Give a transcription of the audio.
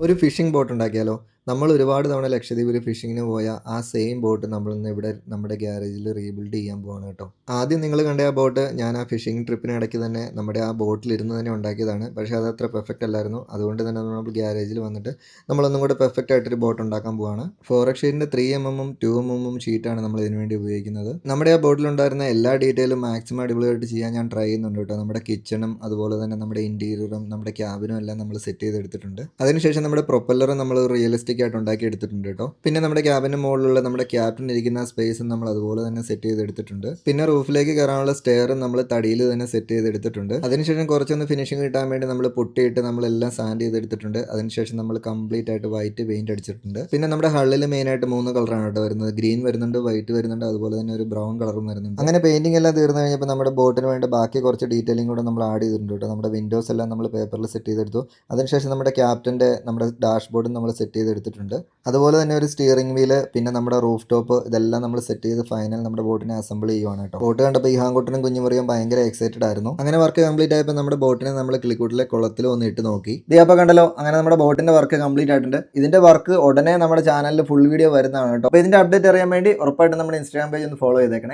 ഒരു fishing boat ഉണ്ടാക്കിയാലോ? നമ്മൾ ഒരുപാട് തവണ ലക്ഷദ്വീപിൽ ഫിഷിങ്ങിന് പോയ ആ സെയിം ബോട്ട് നമ്മളിന്ന് ഇവിടെ നമ്മുടെ ഗ്യാരേജിൽ റീബിൽഡ് ചെയ്യാൻ പോവാണ് കേട്ടോ. ആദ്യം നിങ്ങൾ കണ്ട ആ ബോട്ട് ഞാൻ ആ ഫിഷിംഗ് ട്രിപ്പിന് ഇടയ്ക്ക് തന്നെ നമ്മുടെ ആ ബോട്ടിൽ ഇരുന്ന് തന്നെ ഉണ്ടാക്കിയതാണ്. പക്ഷേ അത് അത്ര പെർഫെക്റ്റ് അല്ലായിരുന്നു. അതുകൊണ്ട് തന്നെ നമ്മൾ ഗ്യാരേജിൽ വന്നിട്ട് നമ്മളൊന്നും കൂടെ പെർഫെക്റ്റ് ആയിട്ടൊരു ബോട്ട് ഉണ്ടാക്കാൻ പോവാണ്. ഫോർ ഷീറ്റിന്റെ ത്രീ എം എമ്മും ടു എം എമ്മും ഷീറ്റാണ് നമ്മൾ ഇതിനു വേണ്ടി ഉപയോഗിക്കുന്നത്. നമ്മുടെ ആ ബോട്ടിലുണ്ടായിരുന്ന എല്ലാ ഡീറ്റെയിലും മാക്സിമം അടിപൊളിയായിട്ട് ചെയ്യാൻ ഞാൻ ട്രൈ ചെയ്യുന്നുണ്ട് കേട്ടോ. നമ്മുടെ കിച്ചണും അതുപോലെ തന്നെ നമ്മുടെ ഇന്റീരിയറും നമ്മുടെ ക്യാബിനും എല്ലാം നമ്മൾ സെറ്റ് ചെയ്തെടുത്തിട്ടുണ്ട്. അതിനുശേഷം നമ്മുടെ പ്രൊപ്പല്ലറും നമ്മൾ റിയലിസ്റ്റിക് ആയിട്ട് ഉണ്ടാക്കി എടുത്തിട്ടുണ്ട് കേട്ടോ. പിന്നെ നമ്മുടെ ക്യാബിന് മുകളിലുള്ള നമ്മുടെ ക്യാപ്റ്റൻ ഇരിക്കുന്ന സ്പേസും നമ്മൾ അതുപോലെ തന്നെ സെറ്റ് ചെയ്തെടുത്തിട്ടുണ്ട്. പിന്നെ റൂഫിലേക്ക് കയറാനുള്ള സ്റ്റെയറും നമ്മൾ തടിയിൽ തന്നെ സെറ്റ് ചെയ്തെടുത്തിട്ടുണ്ട്. അതിനുശേഷം കുറച്ചൊന്ന് ഫിനിഷിംഗ് കിട്ടാൻ വേണ്ടി നമ്മൾ പൊട്ടിയിട്ട് നമ്മളെല്ലാം സാൻഡ് ചെയ്തെടുത്തിട്ടുണ്ട്. അതിനുശേഷം നമ്മൾ കംപ്ലീറ്റ് ആയിട്ട് വൈറ്റ് പെയിന്റ് അടിച്ചിട്ടുണ്ട്. പിന്നെ നമ്മുടെ ഹള്ളിൽ മെയിൻ ആയിട്ട് മൂന്ന് കളറാണ് കേട്ടോ വരുന്നത്. ഗ്രീൻ വരുന്നുണ്ട് വൈറ്റ് വരുന്നുണ്ട് അതുപോലെ തന്നെ ഒരു ബ്രൗൺ കളറും വരുന്നുണ്ട്. അങ്ങനെ പെയിന്റിംഗ് എല്ലാം തീർന്നു കഴിഞ്ഞപ്പോൾ നമ്മുടെ ബോട്ടിന് വേണ്ട ബാക്കി കുറച്ച് ഡീറ്റെയിലിംഗ് കൂടെ നമ്മൾ ആഡ് ചെയ്തിട്ടുണ്ട് കേട്ടോ. നമ്മുടെ വിൻഡോസ് എല്ലാം നമ്മൾ പേപ്പറിൽ സെറ്റ് ചെയ്തെടുത്തു. അതിനുശേഷം നമ്മുടെ ക്യാപ്റ്റന്റെ നമ്മുടെ ഡാഷ്ബോർഡും നമ്മൾ സെറ്റ് ചെയ്തെടുത്തിട്ടുണ്ട് അതുപോലെ തന്നെ ഒരു സ്റ്റിയറിംഗ് വീൽ പിന്നെ നമ്മുടെ റൂഫ് ടോപ്പ് ഇതെല്ലാം നമ്മൾ സെറ്റ് ചെയ്ത് ഫൈനൽ നമ്മുടെ ബോട്ടിനെ അസംബിൾ ചെയ്യുവാണ് കേട്ടോ. ബോട്ട് കണ്ടപ്പോൾ ഈ ഹാങ്കുട്ടനും കുഞ്ഞുമുറിയും ഭയങ്കര എക്സൈറ്റഡ് ആയിരുന്നു. അങ്ങനെ വർക്ക് കംപ്ലീറ്റ് ആയപ്പോൾ നമ്മുടെ ബോട്ടിനെ നമ്മൾ കിളിക്കൂട്ടിലെ കുളത്തിൽ ഒന്ന് ഇട്ട് നോക്കി. ദേ അപ്പോൾ കണ്ടല്ലോ അങ്ങനെ നമ്മുടെ ബോട്ടിന്റെ വർക്ക് കംപ്ലീറ്റ് ആയിട്ടുണ്ട്. ഇതിന്റെ വർക്ക് ഉടനെ നമ്മുടെ ചാനലിൽ ഫുൾ വീഡിയോ വരുന്നതാണ് കേട്ടോ. അപ്പോൾ ഇതിന്റെ അപ്ഡേറ്റ് അറിയാൻ വേണ്ടി ഉറപ്പായിട്ടും നമ്മുടെ ഇൻസ്റ്റാഗ്രാം പേജ് ഒന്ന് ഫോളോ ചെയ്തേക്കണേ.